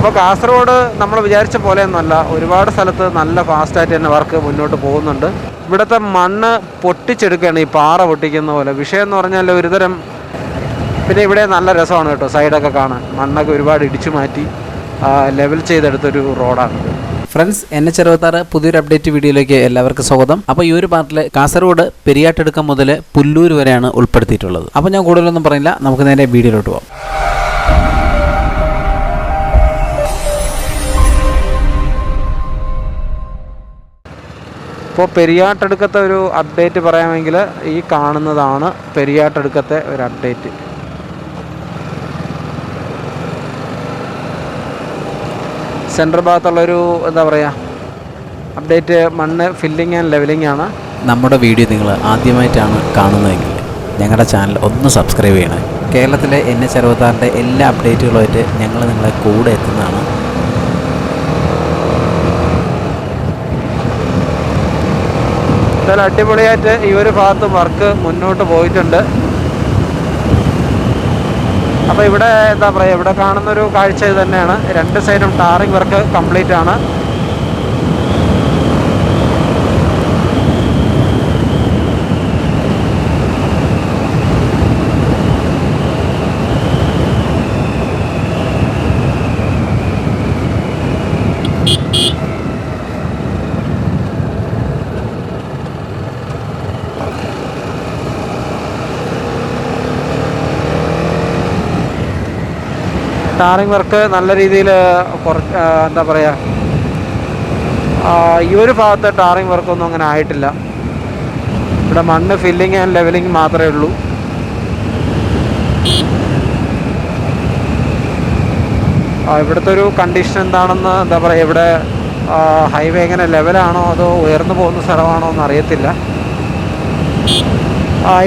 അപ്പോൾ കാസർഗോഡ് നമ്മൾ വിചാരിച്ച പോലെയൊന്നുമല്ല. ഒരുപാട് സ്ഥലത്ത് നല്ല ഫാസ്റ്റായിട്ട് തന്നെ വർക്ക് മുന്നോട്ട് പോകുന്നുണ്ട്. ഇവിടുത്തെ മണ്ണ് പൊട്ടിച്ചെടുക്കുകയാണ് ഈ പാറ പൊട്ടിക്കുന്ന പോലെ. വിഷയം എന്ന് പറഞ്ഞാൽ ഒരുതരം പിന്നെ ഇവിടെ നല്ല രസമാണ് കേട്ടോ സൈഡൊക്കെ കാണാൻ. മണ്ണൊക്കെ ഒരുപാട് ഇടിച്ചു മാറ്റി ലെവൽ ചെയ്തെടുത്തൊരു റോഡാണ് ഫ്രണ്ട്സ് എൻ എച്ച് അറുപത്താറ് പുതിയൊരു അപ്ഡേറ്റ് വീഡിയോയിലേക്ക് എല്ലാവർക്കും സ്വാഗതം. അപ്പോൾ ഈ ഒരു പാർട്ടിൽ കാസർഗോഡ് പെരിയാട്ടെടുക്കം മുതൽ പുല്ലൂർ വരെയാണ് ഉൾപ്പെടുത്തിയിട്ടുള്ളത്. അപ്പോൾ ഞാൻ കൂടുതലൊന്നും പറയില്ല നമുക്ക് നേരെ വീഡിയോയിലോട്ട് പോകാം ഇപ്പോൾ പെരിയാട്ടടുക്കത്തെ ഒരു അപ്ഡേറ്റ് പറയാമെങ്കിൽ ഈ കാണുന്നതാണ് പെരിയാട്ടടുക്കത്തെ ഒരു അപ്ഡേറ്റ് സെൻട്രൽ ഭാഗത്തുള്ളൊരു എന്താ പറയുക അപ്ഡേറ്റ് മണ്ണ് ഫില്ലിങ് ആൻഡ് ലെവലിംഗ് ആണ്. നമ്മുടെ വീഡിയോ നിങ്ങൾ ആദ്യമായിട്ടാണ് കാണുന്നതെങ്കിൽ ഞങ്ങളുടെ ചാനൽ ഒന്ന് സബ്സ്ക്രൈബ് ചെയ്യണേ. കേരളത്തിലെ എൻ എച്ച് അറുപത്താറിന്റെ എല്ലാ അപ്ഡേറ്റുകളുമായിട്ട് ഞങ്ങൾ നിങ്ങളെ കൂടെ എത്തുന്നതാണ്. എന്തായാലും അടിപൊളിയായിട്ട് ഈ ഒരു ഭാഗത്ത് വർക്ക് മുന്നോട്ട് പോയിട്ടുണ്ട്. അപ്പോൾ ഇവിടെ എന്താ പറയുക ഇവിടെ കാണുന്ന ഒരു കാഴ്ച തന്നെയാണ് രണ്ട് സൈഡും ടാറിങ് വർക്ക് കംപ്ലീറ്റ് ആണ് ടാറിങ് വർക്ക് നല്ല രീതിയിൽ കുറച്ച് എന്താ പറയുക ഈ ഒരു ഭാഗത്ത് ടാറിങ് വർക്കൊന്നും അങ്ങനെ ആയിട്ടില്ല. ഇവിടെ മണ്ണ് ഫില്ലിങ് ആൻഡ് ലെവലിംഗ് മാത്രമേ ഉള്ളൂ. ഇവിടുത്തെ ഒരു കണ്ടീഷൻ എന്താണെന്ന് എന്താ പറയുക ഇവിടെ ഹൈവേ എങ്ങനെ ലെവലാണോ അതോ ഉയർന്നു പോകുന്ന സ്ഥലമാണോ എന്ന് അറിയത്തില്ല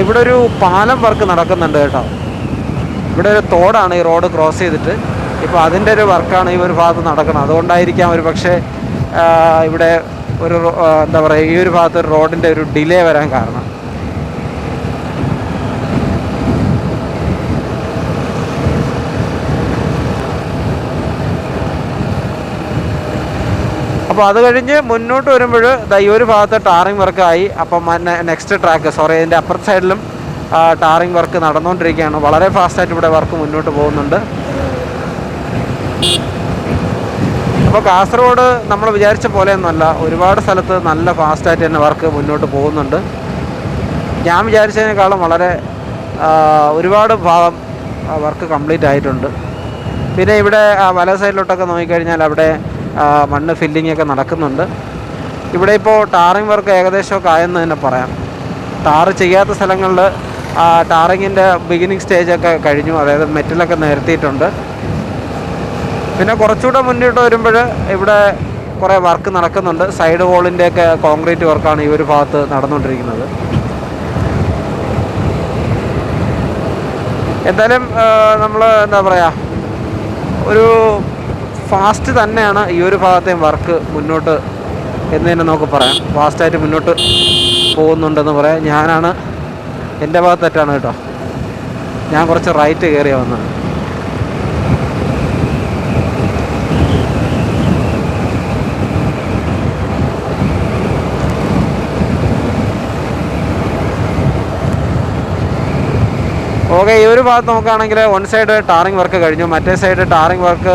ഇവിടെ ഒരു പാലം വർക്ക് നടക്കുന്നുണ്ട് കേട്ടോ. ഇവിടെ ഒരു തോടാണ് ഈ റോഡ് ക്രോസ് ചെയ്തിട്ട്. ഇപ്പോൾ അതിന്റെ ഒരു വർക്കാണ് ഈ ഒരു ഭാഗത്ത് നടക്കുന്നത്. അതുകൊണ്ടായിരിക്കാം ഒരു പക്ഷേ ഇവിടെ ഒരു എന്താ പറയുക ഈ ഒരു ഭാഗത്ത് ഒരു റോഡിന്റെ ഒരു ഡിലേ വരാൻ കാരണം. അപ്പോൾ അത് കഴിഞ്ഞ് മുന്നോട്ട് വരുമ്പോൾ ഈ ഒരു ഭാഗത്ത് ടാറിങ് വർക്കായി. അപ്പം നെക്സ്റ്റ് ട്രാക്ക് സോറി അതിന്റെ അപ്പുറത്തെ സൈഡിലും ടാറിങ് വർക്ക് നടന്നുകൊണ്ടിരിക്കുകയാണ്. വളരെ ഫാസ്റ്റായിട്ട് ഇവിടെ വർക്ക് മുന്നോട്ട് പോകുന്നുണ്ട്. അപ്പോൾ കാസർഗോഡ് നമ്മൾ വിചാരിച്ച പോലെയൊന്നുമല്ല ഒരുപാട് സ്ഥലത്ത് നല്ല ഫാസ്റ്റായിട്ട് തന്നെ വർക്ക് മുന്നോട്ട് പോകുന്നുണ്ട്. ഞാൻ വിചാരിച്ചതിനേക്കാളും വളരെ ഒരുപാട് ഭാഗം വർക്ക് കംപ്ലീറ്റ് ആയിട്ടുണ്ട്. പിന്നെ ഇവിടെ വല സൈഡിലോട്ടൊക്കെ നോക്കിക്കഴിഞ്ഞാൽ അവിടെ മണ്ണ് ഫില്ലിംഗ് ഒക്കെ നടക്കുന്നുണ്ട്. ഇവിടെ ഇപ്പോൾ ടാറിംഗ് വർക്ക് ഏകദേശമൊക്കെ ആയെന്ന് തന്നെ പറയാം. ടാറ് ചെയ്യാത്ത സ്ഥലങ്ങളിൽ ടാറിങ്ങിന്റെ ബിഗിനിങ് സ്റ്റേജൊക്കെ കഴിഞ്ഞു. അതായത് മെറ്റലൊക്കെ നിരത്തിയിട്ടുണ്ട്. പിന്നെ കുറച്ചുകൂടെ മുന്നോട്ട് വരുമ്പോൾ ഇവിടെ കുറേ വർക്ക് നടക്കുന്നുണ്ട്. സൈഡ് വോളിന്റെയൊക്കെ കോൺക്രീറ്റ് വർക്കാണ് ഈ ഒരു ഭാഗത്ത് നടന്നുകൊണ്ടിരിക്കുന്നത്. എന്തായാലും നമ്മൾ എന്താ പറയുക ഒരു ഫാസ്റ്റ് തന്നെയാണ് ഈ ഒരു ഭാഗത്തെയും വർക്ക് മുന്നോട്ട് എന്ന് തന്നെ നമുക്ക് പറയാം. ഫാസ്റ്റായിട്ട് മുന്നോട്ട് പോകുന്നുണ്ടെന്ന് പറയാം. ഞാനാണ് എന്റെ ഭാഗത്ത് തെറ്റാണ് കേട്ടോ. ഞാൻ കുറച്ച് റൈറ്റ് കയറിയാ വന്നത്. ഓക്കെ ഈ ഒരു ഭാഗത്ത് നോക്കുകയാണെങ്കിൽ വൺ സൈഡ് ടാറിങ് വർക്ക് കഴിഞ്ഞു. മറ്റേ സൈഡ് ടാറിങ് വർക്ക്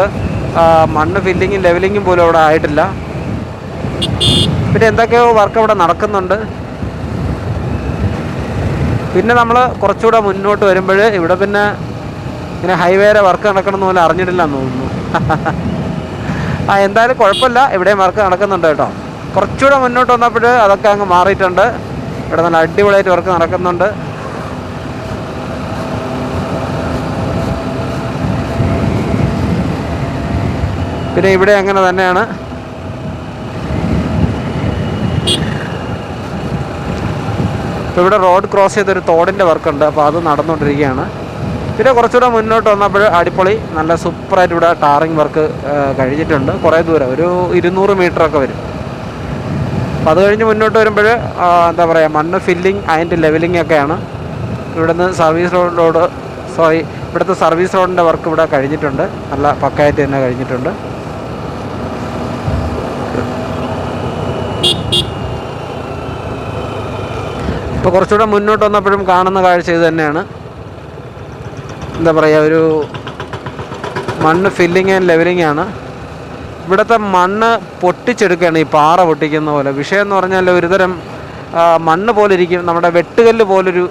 മണ്ണ് ഫില്ലിങ്ങും ലെവലിങ്ങും പോലും അവിടെ ആയിട്ടില്ല. പിന്നെ എന്തൊക്കെയോ വർക്ക് അവിടെ നടക്കുന്നുണ്ട്. പിന്നെ നമ്മൾ കുറച്ചുകൂടെ മുന്നോട്ട് വരുമ്പോൾ ഇവിടെ പിന്നെ ഇങ്ങനെ ഹൈവേയുടെ വർക്ക് നടക്കണമെന്ന് പോലെ അറിഞ്ഞിട്ടില്ല എന്ന് തോന്നുന്നു. ആ എന്തായാലും കുഴപ്പമില്ല. ഇവിടെയും വർക്ക് നടക്കുന്നുണ്ട് കേട്ടോ. കുറച്ചുകൂടെ മുന്നോട്ട് വന്നപ്പോൾ അതൊക്കെ അങ്ങ് മാറിയിട്ടുണ്ട്. ഇവിടെ നല്ല അടിപൊളിയായിട്ട് വർക്ക് നടക്കുന്നുണ്ട്. പിന്നെ ഇവിടെ അങ്ങനെ തന്നെയാണ്. ഇപ്പോൾ ഇവിടെ റോഡ് ക്രോസ് ചെയ്തൊരു തോടിന്റെ വർക്കുണ്ട്. അപ്പോൾ അത് നടന്നുകൊണ്ടിരിക്കുകയാണ്. പിന്നെ കുറച്ചുകൂടെ മുന്നോട്ട് വന്നപ്പോൾ അടിപൊളി നല്ല സൂപ്പറായിട്ട് ഇവിടെ ടാറിങ് വർക്ക് കഴിഞ്ഞിട്ടുണ്ട്. കുറേ ദൂരം ഒരു ഇരുന്നൂറ് മീറ്ററൊക്കെ വരും. അപ്പോൾ അത് കഴിഞ്ഞ് മുന്നോട്ട് വരുമ്പോൾ എന്താ പറയുക മണ്ണ് ഫില്ലിങ് അതിന്റെ ലെവലിംഗ് ഒക്കെയാണ്. ഇവിടുന്ന് സർവീസ് റോഡിലോട് സോറി ഇവിടുത്തെ സർവീസ് റോഡിന്റെ വർക്ക് ഇവിടെ കഴിഞ്ഞിട്ടുണ്ട്. നല്ല പക്കായിട്ട് തന്നെ കഴിഞ്ഞിട്ടുണ്ട്. ഇപ്പോൾ കുറച്ചുകൂടെ മുന്നോട്ട് വന്നപ്പോഴും കാണുന്ന കാഴ്ച ഇത് തന്നെയാണ്. എന്താ പറയുക ഒരു മണ്ണ് ഫില്ലിങ് ആൻഡ് ലെവലിംഗ് ആണ്. ഇവിടുത്തെ മണ്ണ് പൊട്ടിച്ചെടുക്കുകയാണ് ഈ പാറ പൊട്ടിക്കുന്ന പോലെ. വിഷയം എന്ന് പറഞ്ഞാൽ ഒരുതരം മണ്ണ് പോലെ ഇരിക്കും നമ്മുടെ വെട്ടുകല്ല് പോലൊരു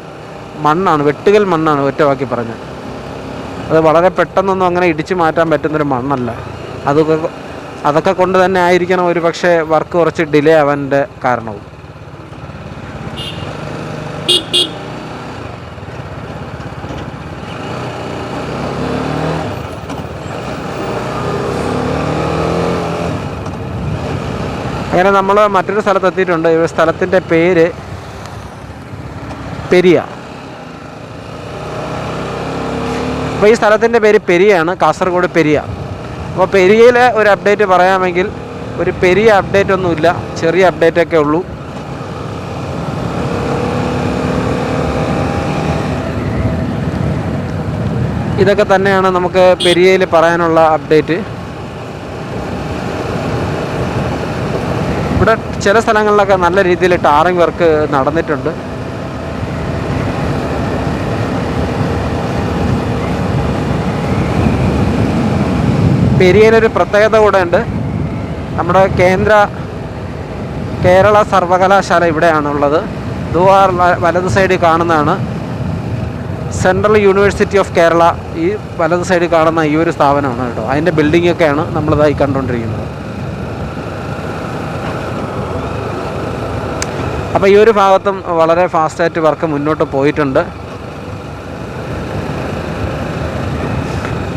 മണ്ണാണ് വെട്ടുകൽ മണ്ണാണ് ഒറ്റവാക്കി പറഞ്ഞാൽ അത് വളരെ പെട്ടെന്നൊന്നും അങ്ങനെ ഇടിച്ചു മാറ്റാൻ പറ്റുന്നൊരു മണ്ണല്ല. അതൊക്കെ അതൊക്കെ കൊണ്ട് തന്നെ ആയിരിക്കണം ഒരു പക്ഷേ വർക്ക് കുറച്ച് ഡിലേ ആവാന്റെ കാരണവും. അങ്ങനെ നമ്മൾ മറ്റൊരു സ്ഥലത്ത് എത്തിയിട്ടുണ്ട്. ഈ സ്ഥലത്തിന്റെ പേര് പെരിയ. അപ്പോൾ ഈ സ്ഥലത്തിന്റെ പേര് പെരിയാണ് കാസർഗോഡ് പെരിയ. അപ്പോൾ പെരിയയിലെ ഒരു അപ്ഡേറ്റ് പറയാമെങ്കിൽ ഒരു പെരിയ അപ്ഡേറ്റ് ഒന്നുമില്ല. ചെറിയ അപ്ഡേറ്റൊക്കെ ഉള്ളൂ. ഇതൊക്കെ തന്നെയാണ് നമുക്ക് പെരിയയിൽ പറയാനുള്ള അപ്ഡേറ്റ് ഇവിടെ ചില സ്ഥലങ്ങളിലൊക്കെ നല്ല രീതിയിൽ ടാറിങ് വർക്ക് നടന്നിട്ടുണ്ട്. പെരിയയിലൊരു പ്രത്യേകത കൂടെ ഉണ്ട് നമ്മുടെ കേന്ദ്ര കേരള സർവകലാശാല ഇവിടെയാണുള്ളത്. ദുവാർ വലത് സൈഡിൽ കാണുന്നതാണ്. സെൻട്രൽ യൂണിവേഴ്സിറ്റി ഓഫ് കേരള ഈ വലത് സൈഡിൽ കാണുന്ന ഈ ഒരു സ്ഥാപനമാണ് കേട്ടോ. അതിന്റെ ബിൽഡിംഗ് ഒക്കെയാണ് നമ്മളിതായി കണ്ടുകൊണ്ടിരിക്കുന്നത്. അപ്പോൾ ഈ ഒരു ഭാഗത്തും വളരെ ഫാസ്റ്റായിട്ട് വർക്ക് മുന്നോട്ട് പോയിട്ടുണ്ട്.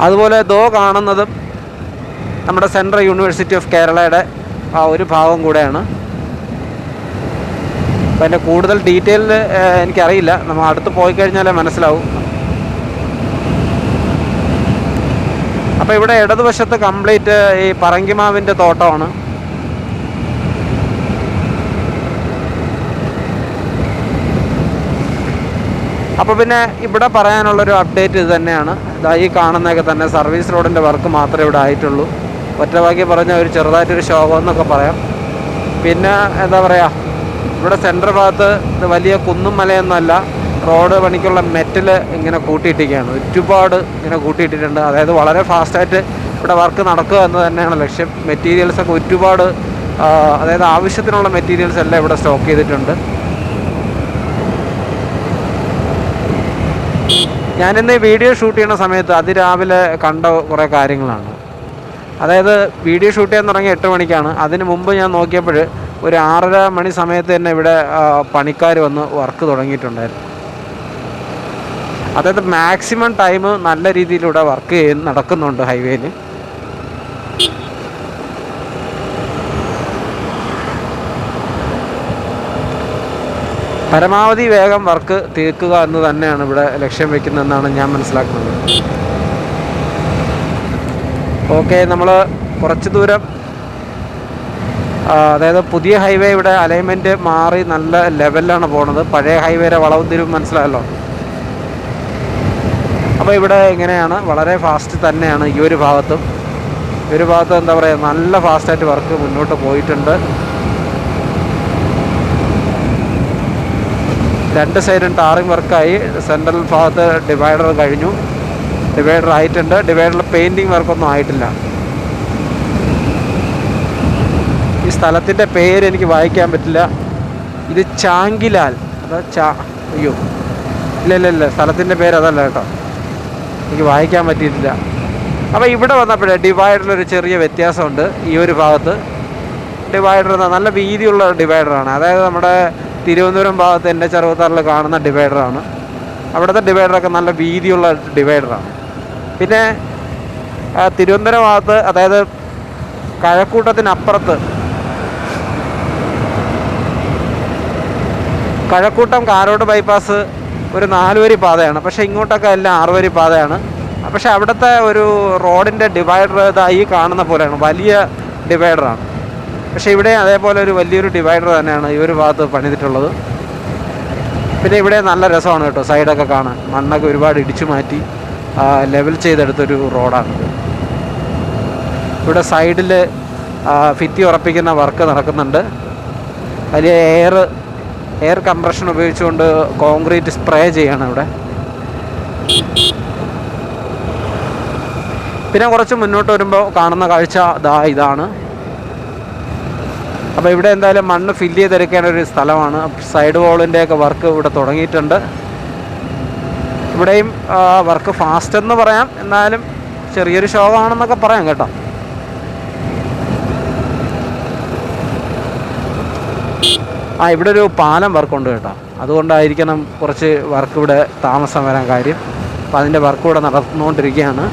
അതുപോലെ ദോ കാണുന്നതും നമ്മുടെ സെൻട്രൽ യൂണിവേഴ്സിറ്റി ഓഫ് കേരളയുടെ ആ ഒരു ഭാഗം കൂടെയാണ്. അപ്പോൾ അതിന്റെ കൂടുതൽ ഡീറ്റെയിൽ എനിക്കറിയില്ല. നമ്മൾ അടുത്ത് പോയി കഴിഞ്ഞാലേ മനസ്സിലാവും. അപ്പോൾ ഇവിടെ ഇടതുവശത്ത് കംപ്ലീറ്റ് ഈ പറങ്കിമാവിന്റെ തോട്ടമാണ്. അപ്പോൾ പിന്നെ ഇവിടെ പറയാനുള്ളൊരു അപ്ഡേറ്റ് ഇത് തന്നെയാണ്. ഇതാ ഈ കാണുന്നതൊക്കെ തന്നെ സർവീസ് റോഡിന്റെ വർക്ക് മാത്രമേ ഇവിടെ ആയിട്ടുള്ളൂ. ഒറ്റവാക്കി പറഞ്ഞ ഒരു ചെറുതായിട്ടൊരു ശോകം എന്നൊക്കെ പറയാം. പിന്നെ എന്താ പറയുക ഇവിടെ സെന്റർ ഭാഗത്ത് വലിയ കുന്നും മലയൊന്നുമല്ല റോഡ് പണിക്കുള്ള മെറ്റൽ ഇങ്ങനെ കൂട്ടിയിട്ടിരിക്കുകയാണ്. ഒരുപാട് ഇങ്ങനെ കൂട്ടിയിട്ടിട്ടുണ്ട്. അതായത് വളരെ ഫാസ്റ്റായിട്ട് ഇവിടെ വർക്ക് നടക്കുക എന്ന് തന്നെയാണ് ലക്ഷ്യം. മെറ്റീരിയൽസൊക്കെ ഒരുപാട് അതായത് ആവശ്യത്തിനുള്ള മെറ്റീരിയൽസ് എല്ലാം ഇവിടെ സ്റ്റോക്ക് ചെയ്തിട്ടുണ്ട്. ഞാനിന്ന് വീഡിയോ ഷൂട്ട് ചെയ്യുന്ന സമയത്ത് അതിരാവിലെ കണ്ട കുറേ കാര്യങ്ങളാണ്. അതായത് വീഡിയോ ഷൂട്ട് ചെയ്യാൻ തുടങ്ങിയ എട്ട് മണിക്കാണ്. അതിന് മുമ്പ് ഞാൻ നോക്കിയപ്പോൾ ഒരു ആറര മണി സമയത്ത് തന്നെ ഇവിടെ പണിക്കാർ വന്ന് വർക്ക് തുടങ്ങിയിട്ടുണ്ടായിരുന്നു. അതായത് മാക്സിമം ടൈം നല്ല രീതിയിലൂടെ വർക്ക് ചെയ്ത് നടക്കുന്നുണ്ട് ഹൈവേയിൽ പരമാവധി വേഗം വർക്ക് തീർക്കുക എന്ന് തന്നെയാണ് ഇവിടെ ലക്ഷ്യം വെക്കുന്നതെന്നാണ് ഞാൻ മനസ്സിലാക്കുന്നത്. ഓക്കെ നമ്മൾ കുറച്ച് ദൂരം അതായത് പുതിയ ഹൈവേ ഇവിടെ അലൈൻമെന്റ് മാറി നല്ല ലെവലിലാണ് പോണത്. പഴയ ഹൈവേയുടെ വളവും തിരിവും മനസ്സിലായല്ലോ? അപ്പോൾ ഇവിടെ ഇങ്ങനെയാണ് വളരെ ഫാസ്റ്റ് തന്നെയാണ് ഈ ഒരു ഭാഗത്തും. ഈ ഒരു ഭാഗത്ത് എന്താ പറയുക നല്ല ഫാസ്റ്റായിട്ട് വർക്ക് മുന്നോട്ട് പോയിട്ടുണ്ട്. രണ്ട് സൈഡും ടാറിങ് വർക്കായി സെൻട്രൽ ഭാഗത്ത് ഡിവൈഡർ കഴിഞ്ഞു. ഡിവൈഡർ ആയിട്ടുണ്ട്. ഡിവൈഡറിൽ പെയിന്റിങ് വർക്കൊന്നും ആയിട്ടില്ല ഈ സ്ഥലത്തിന്റെ പേര് എനിക്ക് വായിക്കാൻ പറ്റില്ല. ഇത് ചാങ്കിലാൽ. അതാ ചാ അയ്യോ. ഇല്ല ഇല്ല ഇല്ല സ്ഥലത്തിന്റെ പേര് അതല്ല കേട്ടോ. എനിക്ക് വായിക്കാൻ പറ്റിയിട്ടില്ല. അപ്പോൾ ഇവിടെ വന്നപ്പോഴേ ഡിവൈഡറിലൊരു ചെറിയ വ്യത്യാസമുണ്ട് ഈ ഒരു ഭാഗത്ത്. ഡിവൈഡർ നല്ല വീതിയുള്ള ഡിവൈഡറാണ് അതായത് നമ്മുടെ തിരുവനന്തപുരം ഭാഗത്ത് എന്റെ ചെറുപ്പത്താറിൽ കാണുന്ന ഡിവൈഡറാണ് അവിടുത്തെ ഡിവൈഡറൊക്കെ നല്ല വീതിയുള്ള ഡിവൈഡറാണ് പിന്നെ തിരുവനന്തപുരം ഭാഗത്ത് അതായത് കഴക്കൂട്ടത്തിനപ്പുറത്ത് കഴക്കൂട്ടം കാരോട് ബൈപ്പാസ് ഒരു നാലുവരി പാതയാണ്. പക്ഷേ ഇങ്ങോട്ടൊക്കെ എല്ലാം ആറുവരി പാതയാണ്. പക്ഷേ അവിടുത്തെ ഒരു റോഡിന്റെ ഡിവൈഡർ ഇതാ ഈ കാണുന്ന പോലെയാണ്. വലിയ ഡിവൈഡറാണ്. പക്ഷേ ഇവിടെ അതേപോലെ ഒരു വലിയൊരു ഡിവൈഡർ തന്നെയാണ് ഈ ഒരു ഭാഗത്ത് പണിതിട്ടുള്ളത്. പിന്നെ ഇവിടെ നല്ല രസമാണ് കേട്ടോ സൈഡൊക്കെ കാണാൻ. മണ്ണൊക്കെ ഒരുപാട് ഇടിച്ചു മാറ്റി ലെവൽ ചെയ്തെടുത്തൊരു റോഡാണ് ഇവിടെ സൈഡിൽ ഭിത്തി ഉറപ്പിക്കുന്ന വർക്ക് നടക്കുന്നുണ്ട്. വലിയ എയർ എയർ കംപ്രഷൻ ഉപയോഗിച്ചുകൊണ്ട് കോൺക്രീറ്റ് സ്പ്രേ ചെയ്യാണ് ഇവിടെ പിന്നെ കുറച്ച് മുന്നോട്ട് വരുമ്പോൾ കാണുന്ന കാഴ്ച ദാ ഇതാണ്. അപ്പോൾ ഇവിടെ എന്തായാലും മണ്ണ് ഫില്ല് ചെയ്തെടുക്കേണ്ട ഒരു സ്ഥലമാണ്. സൈഡ് വാളിന്റെയൊക്കെ വർക്ക് ഇവിടെ തുടങ്ങിയിട്ടുണ്ട്. ഇവിടെയും വർക്ക് ഫാസ്റ്റ് എന്ന് പറയാം. എന്നാലും ചെറിയൊരു ശോകമാണെന്നൊക്കെ പറയാം കേട്ടോ. ആ ഇവിടെ ഒരു പാലം വർക്കുണ്ട് കേട്ടോ. അതുകൊണ്ടായിരിക്കണം കുറച്ച് വർക്ക് ഇവിടെ താമസം വരാൻ കാര്യം. അപ്പം അതിന്റെ വർക്ക് ഇവിടെ നടന്നുകൊണ്ടിരിക്കുകയാണ്.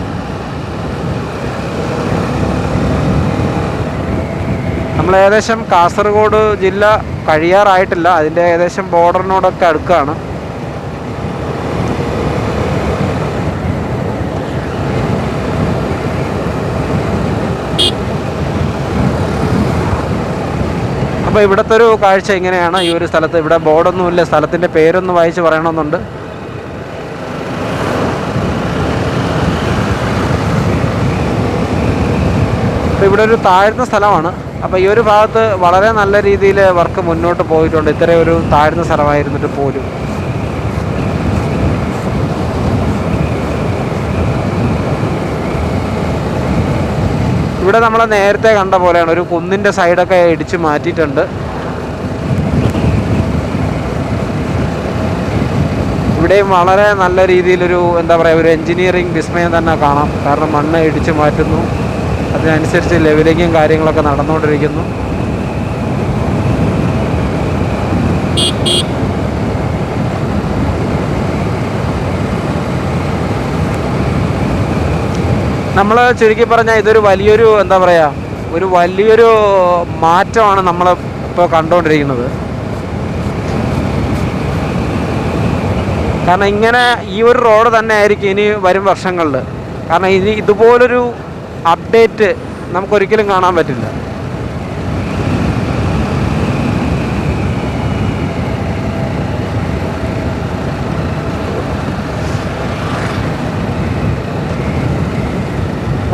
നമ്മൾ ഏകദേശം കാസർഗോഡ് ജില്ല കഴിയാറായിട്ടില്ല. അതിന്റെ ഏകദേശം ബോർഡറിനോടൊക്കെ അടുക്കുകയാണ് അപ്പോൾ ഇവിടുത്തെ ഒരു കാഴ്ച ഇങ്ങനെയാണ്. ഈ ഒരു സ്ഥലത്ത് ഇവിടെ ബോർഡൊന്നുമില്ല. സ്ഥലത്തിന്റെ പേരൊന്ന് വായിച്ച് പറയണമെന്നുണ്ട്. അപ്പോൾ ഇവിടെ ഒരു താഴ്ന്ന സ്ഥലമാണ്. അപ്പോൾ ഈ ഒരു ഭാഗത്ത് വളരെ നല്ല രീതിയിൽ വർക്ക് മുന്നോട്ട് പോയിട്ടുണ്ട്. ഇത്രയും ഒരു താഴ്ന്ന സ്ഥലമായിരുന്നിട്ട് പോലും. ഇവിടെ നമ്മൾ നേരത്തെ കണ്ട പോലെയാണ്. ഒരു കുന്നിന്റെ സൈഡൊക്കെ ഇടിച്ച് മാറ്റിയിട്ടുണ്ട്. ഇവിടെയും വളരെ നല്ല രീതിയിലൊരു എന്താ പറയുക ഒരു എൻജിനീയറിങ് വിസ്മയം തന്നെ കാണാം. കാരണം മണ്ണ് ഇടിച്ച് മാറ്റുന്നു. അതിനനുസരിച്ച് ലെവലിങ്ങും കാര്യങ്ങളൊക്കെ നടന്നുകൊണ്ടിരിക്കുന്നു. നമ്മൾ ചുരുക്കി പറഞ്ഞാൽ ഇതൊരു വലിയൊരു എന്താ പറയുക ഒരു വലിയൊരു മാറ്റമാണ് നമ്മൾ ഇപ്പോൾ കണ്ടുകൊണ്ടിരിക്കുന്നത് കാരണം ഇങ്ങനെ ഈ ഒരു റോഡ് തന്നെ ആയിരിക്കും ഇനി വരും വർഷങ്ങളിൽ കാരണം ഇനി ഇതുപോലൊരു അപ്ഡേറ്റ് നമുക്കൊരിക്കലും കാണാൻ പറ്റില്ല.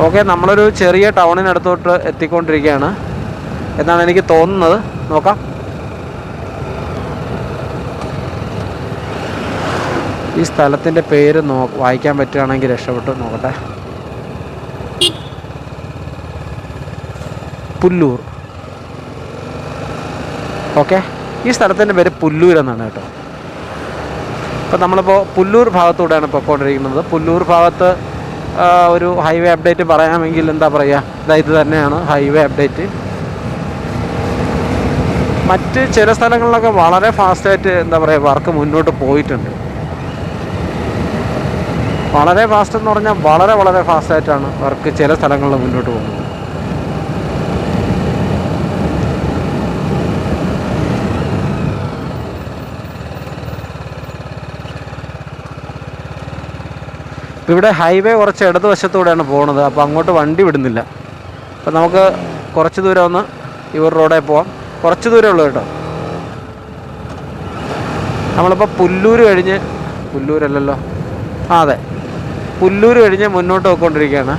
ഓക്കെ നമ്മളൊരു ചെറിയ ടൗണിനടുത്തോട്ട് എത്തിക്കൊണ്ടിരിക്കുകയാണ്. എന്നാണ് എനിക്ക് തോന്നുന്നത്. നോക്കാം. ഈ സ്ഥലത്തിന്റെ പേര് നോ വായിക്കാൻ പറ്റുകയാണെങ്കിൽ രക്ഷപ്പെട്ടു നോക്കട്ടെ. പുല്ലൂർ. ഓക്കെ ഈ സ്ഥലത്തിന്റെ പേര് പുല്ലൂർ എന്നാണ് കേട്ടോ. അപ്പോൾ നമ്മളിപ്പോൾ പുല്ലൂർ ഭാഗത്തൂടെയാണ് പൊയ്ക്കൊണ്ടിരിക്കുന്നത് പുല്ലൂർ ഭാഗത്ത് ഒരു ഹൈവേ അപ്ഡേറ്റ് പറയാമെങ്കിൽ എന്താ പറയുക ഇതാ ഇത് തന്നെയാണ് ഹൈവേ അപ്ഡേറ്റ് മറ്റ് ചില സ്ഥലങ്ങളിലൊക്കെ വളരെ ഫാസ്റ്റായിട്ട് എന്താ പറയുക വർക്ക് മുന്നോട്ട് പോയിട്ടുണ്ട്. വളരെ ഫാസ്റ്റ് എന്ന് പറഞ്ഞാൽ വളരെ വളരെ ഫാസ്റ്റായിട്ടാണ് വർക്ക് ചില സ്ഥലങ്ങളിൽ മുന്നോട്ട് പോകുന്നത്. ഇപ്പം ഇവിടെ ഹൈവേ കുറച്ച് ഇടതുവശത്തൂടെയാണ് പോകുന്നത് അപ്പോൾ അങ്ങോട്ട് വണ്ടി വിടുന്നില്ല. അപ്പോൾ നമുക്ക് കുറച്ച് ദൂരം ഒന്ന് ഇവർ റോഡേ പോവാം. കുറച്ച് ദൂരമേ ഉള്ളൂ കേട്ടോ. നമ്മളിപ്പോൾ പുല്ലൂർ കഴിഞ്ഞ് പുല്ലൂരല്ലല്ലോ? ആ അതെ. പുല്ലൂർ കഴിഞ്ഞ് മുന്നോട്ട് പോയിക്കൊണ്ടിരിക്കുകയാണ്.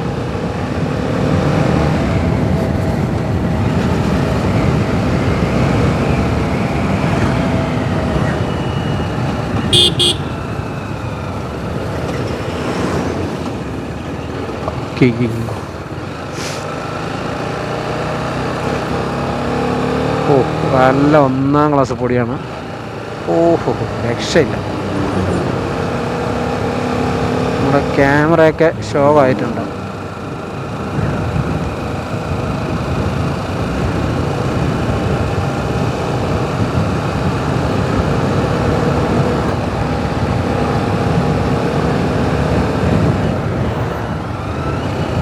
കിങ് ഓ നല്ല ഒന്നാം ക്ലാസ് പൊടിയാണ്. ഓഹോ രക്ഷയില്ല. നമ്മുടെ ക്യാമറയൊക്കെ ഷോ ആയിട്ടുണ്ട്.